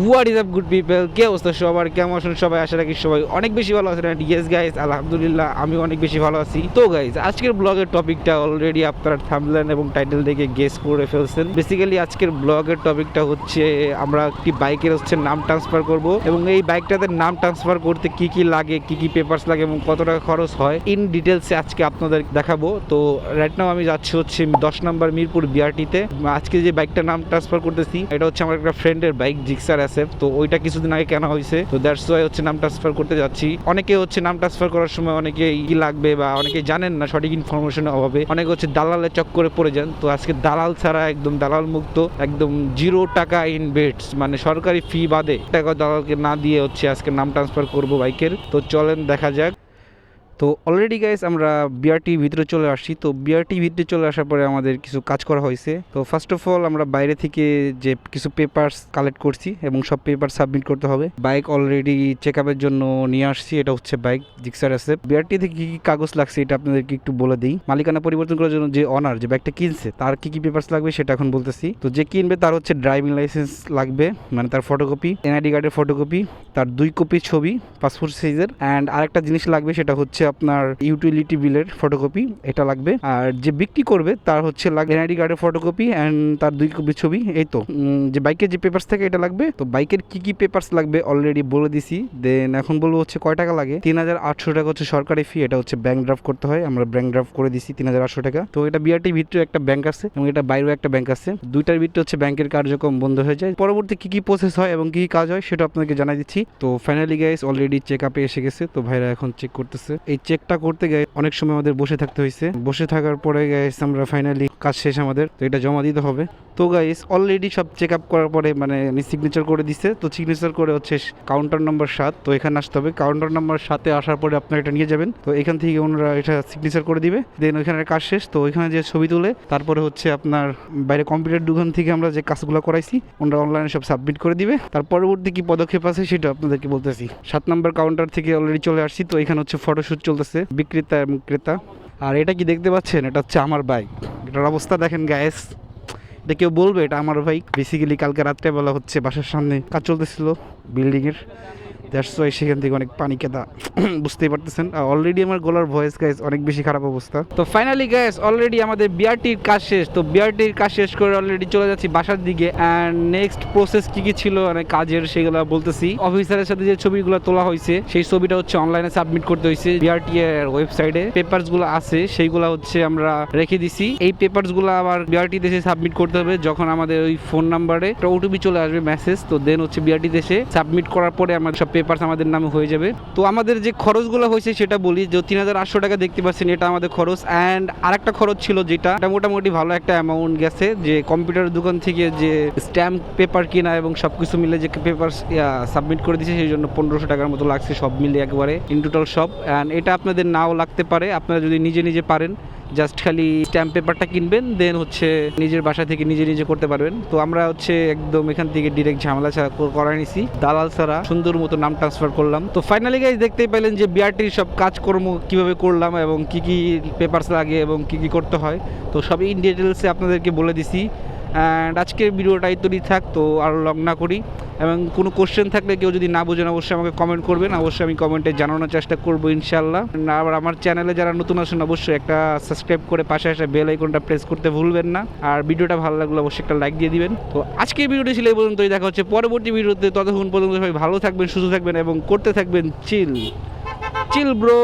What is up good people কে অবস্থা সবার? কেমন আছেন সবাই? আশা রাখি সবাই অনেক বেশি ভালো আছেন। ইয়েস গাইজ আলহামদুলিল্লাহ আমি অনেক বেশি ভালো আছি। তো গাইজ আজকের ব্লগের টপিকটা অলরেডি আপনারা থামলেন এবং টাইটেল দেখে গেস করে ফেলছেন। বেসিক্যালি আজকের ব্লগের টপিকটা হচ্ছে, আমরা একটি বাইকের হচ্ছে নাম ট্রান্সফার করব এবং এই বাইকটাতে নাম ট্রান্সফার করতে কি কি লাগে, কি কি পেপারস লাগে এবং কত টাকা খরচ হয় ইন ডিটেলসে আজকে আপনাদের দেখাবো। তো রাইট নাও আমি যাচ্ছি হচ্ছে দশ নম্বর মিরপুর বিআরটিতে আজকে যে বাইকটার নাম ট্রান্সফার করতেছি, এটা হচ্ছে আমার একটা ফ্রেন্ডের বাইক জিক্সার এসএফ তো ওইটা কিছুদিন আগে কেনা হয়েছে তো দ্যাটস ওয়াই হচ্ছে নাম ট্রান্সফার করতে যাচ্ছি। অনেকে হচ্ছে নাম ট্রান্সফার করার সময় অনেকে ই লাগবে বা অনেকে জানেন না সঠিক ইনফরমেশনের অভাবে। অনেকে হচ্ছে দালালের চক্করে পড়ে যান। তো আজকে দালাল ছাড়া একদম দালাল মুক্ত, একদম জিরো টাকা ইনভেস্ট মানে সরকারি ফি বাদে টাকা দালালকে না দিয়ে হচ্ছে আজকে নাম ট্রান্সফার করব বাইকের। তো চলেন দেখা যাক। তো অলরেডি গাইস আমরা বিআরটি ভিতরে চলে আসছি। তো বিআরটি ভিতরে চলে আসার পরে আমাদের কিছু কাজ করা হয়েছে। তো ফার্স্ট অফ অল আমরা বাইরে থেকে যে কিছু পেপারস কালেক্ট করছি এবং সব পেপার সাবমিট করতে হবে। বাইক অলরেডি চেক আপের জন্য নিয়ে আসছি, এটা হচ্ছে বাইক জিক্সার আছে বিআরটি থেকে কি কি কাগজ লাগছে এটা আপনাদেরকে একটু বলে দিই। মালিকানা পরিবর্তন করার জন্য যে অনার যে বাইকটা কিনছে, তার কি কি পেপারস লাগবে সেটা এখন বলতেছি। তো যে কিনবে তার হচ্ছে ড্রাইভিং লাইসেন্স লাগবে মানে তার ফটোকপি এনআইডি কার্ডের ফটোকপি তার দুই কপি ছবি পাসপোর্ট সাইজের অ্যান্ড আরেকটা জিনিস লাগবে সেটা হচ্ছে আপনার ইউটিলিটি বিলের ফটোকপি এটা লাগবে। আর যে বিক্রি করবে, তার হচ্ছে লাগবে এনআইডি কার্ডের ফটোকপি অ্যান্ড তার দুই কপি ছবি, এই তো। যে বাইকের যে পেপারস থাকে এটা লাগবে, তো বাইকের কি কি পেপারস লাগবে অলরেডি বলে দিছি। দেন এখন বলব হচ্ছে কয় টাকা লাগে? তিন হাজার আটশো টাকা হচ্ছে সরকারি ফি এটা হচ্ছে ব্যাংক ড্রাফট করতে হয়। আমরা ব্যাংক ড্রাফট করে দিছি তিন হাজার আটশো টাকা। তো এটা বিআরটির ভিতরে একটা ব্যাংক আছে এবং এটা বাইরেও একটা ব্যাংক আছে। দুইটার ভিতরে হচ্ছে ব্যাংকের কার্যক্রম বন্ধ হয়ে যায়। পরবর্তী কি কি প্রসেস হয় এবং কি কি কাজ হয়, সেটা আপনাকে জানাই দিচ্ছি। তো ফাইনালি গাইস অলরেডি চেক আপে এসে গেছে। তো ভাইরা এখন চেক করতেছে। এই চেকটা করতে গিয়ে অনেক সময় আমাদের বসে থাকতে হয়েছে। বসে থাকার পরে গেছে আমরা ফাইনালি কাজ শেষ আমাদের, তো এটা জমা দিতে হবে। তো গাইস অলরেডি সব চেক আপ করার পরে মানে সিগনেচার করে দিছে। তো সিগনেচার করে হচ্ছে কাউন্টার নম্বর সাত। তো এখানে আসতে হবে। কাউন্টার নম্বর সাতে আসার পরে আপনারা এটা নিয়ে যাবেন। তো এখান থেকে ওনারা এটা সিগনেচার করে দিবে। দেন ওইখানে কাজ শেষ। তো ওইখানে যে ছবি তুলে, তারপরে হচ্ছে আপনার বাইরে কম্পিউটার দোকান থেকে আমরা যে কাজগুলো করাইছি, ওনারা অনলাইনে সব সাবমিট করে দিবে। তার পরবর্তী কি পদক্ষেপ আছে, সেটা আপনাদেরকে বলতেছি। সাত নম্বর কাউন্টার থেকে অলরেডি চলে আসছি। তো এখানে হচ্ছে ফটোশ্যুট চলতেছে, বিক্রেতা এবং ক্রেতা। আর এটা কি দেখতে পাচ্ছেন? এটা হচ্ছে আমার বাইক এটার অবস্থা দেখেন গ্যাস এটা কেউ বলবে, এটা আমার ভাই। বেসিক্যালি কালকে রাত্রেবেলা হচ্ছে বাসার সামনে কাজ চলতেছিল বিল্ডিংয়ের দ্যাটস ওয়াই সেখান থেকে অনেক পানি কেদা বুঝতেই পারতেছেন। অলরেডি আমার গলার ভয়েস গাইস অনেক বেশি খারাপ অবস্থা। তো ফাইনালি গাইস অলরেডি আমাদের বিআরটির কাজ শেষ। তো বিআরটির কাজ শেষ করে অলরেডি চলে যাচ্ছি বাসার দিকে। অ্যান্ড নেক্সট প্রসেস কি কি ছিল মানে কাজের সেগুলো বলতেছি। অফিসারের সাথে যে ছবিগুলো তোলা হয়েছে, সেই ছবিটা হচ্ছে অনলাইনে সাবমিট করতে হয়েছে। বিআরটি এর ওয়েবসাইটে পেপারসগুলো আছে, সেইগুলো হচ্ছে আমরা রেখে দিছি। এই পেপারসগুলো আবার বিআরটি দেশে সাবমিট করতে হবে, যখন আমাদের ওই ফোন নাম্বারে একটা ওটিপি চলে আসবে মেসেজ তো দেন হচ্ছে বিআরটি দেশে সাবমিট করার পরে আমার সব পেপারস আমাদের নামে হয়ে যাবে। তো আমাদের যে খরচগুলো হয়েছে সেটা বলি, যে তিন হাজার আটশো টাকা দেখতে পাচ্ছেন, এটা আমাদের খরচ। অ্যান্ড আরেকটা খরচ ছিল যেটা, এটা মোটামুটি ভালো একটা অ্যামাউন্ট গেছে, যে কম্পিউটার দোকান থেকে যে স্ট্যাম্প পেপার কেনা এবং সব কিছু মিলে যে পেপার সাবমিট করে দিয়েছে, সেই জন্য পনেরোশো টাকার মতো লাগছে, সব মিলে একবারে ইন টোটাল সব। অ্যান্ড এটা আপনাদের নাও লাগতে পারে, আপনারা যদি নিজে নিজে পারেন জাস্ট খালি স্ট্যাম্প পেপারটা কিনবেন দেন হচ্ছে নিজের বাসা থেকে নিজে নিজে করতে পারবেন। তো আমরা হচ্ছে একদম এখান থেকে ডিরেক্ট ঝামেলা ছাড়া করা নিছি। দালাল ছাড়া সুন্দর মতো নাম ট্রান্সফার করলাম। তো ফাইনালি গাইজ দেখতেই পেলেন যে বিআরটির সব কাজকর্ম কীভাবে করলাম এবং কি কি পেপারস লাগে এবং কি কি করতে হয়। তো সবই ইন ডিটেলসে আপনাদেরকে বলে দিছি। অ্যান্ড আজকের ভিডিওটা ইত্যাদি থাক, তো আর লং না করি। এবং কোনো কোশ্চেন থাকলে কেউ যদি না বোঝেন, অবশ্যই আমাকে কমেন্ট করবেন। অবশ্যই আমি কমেন্টে জানানোর চেষ্টা করব ইনশাল্লাহ। আবার আমার চ্যানেলে যারা নতুন আসেন অবশ্যই একটা সাবস্ক্রাইব করে পাশে আসে বেল আইকনটা প্রেস করতে ভুলবেন না। আর ভিডিওটা ভালো লাগলে অবশ্যই একটা লাইক দিয়ে দিবেন। তো আজকের ভিডিওটি ছিল এই পর্যন্তই, দেখা হচ্ছে পরবর্তী ভিডিওতে। ততক্ষণ পর্যন্ত সবাই ভালো থাকবেন, সুস্থ থাকবেন এবং করতে থাকবেন চিল চিল ব্রো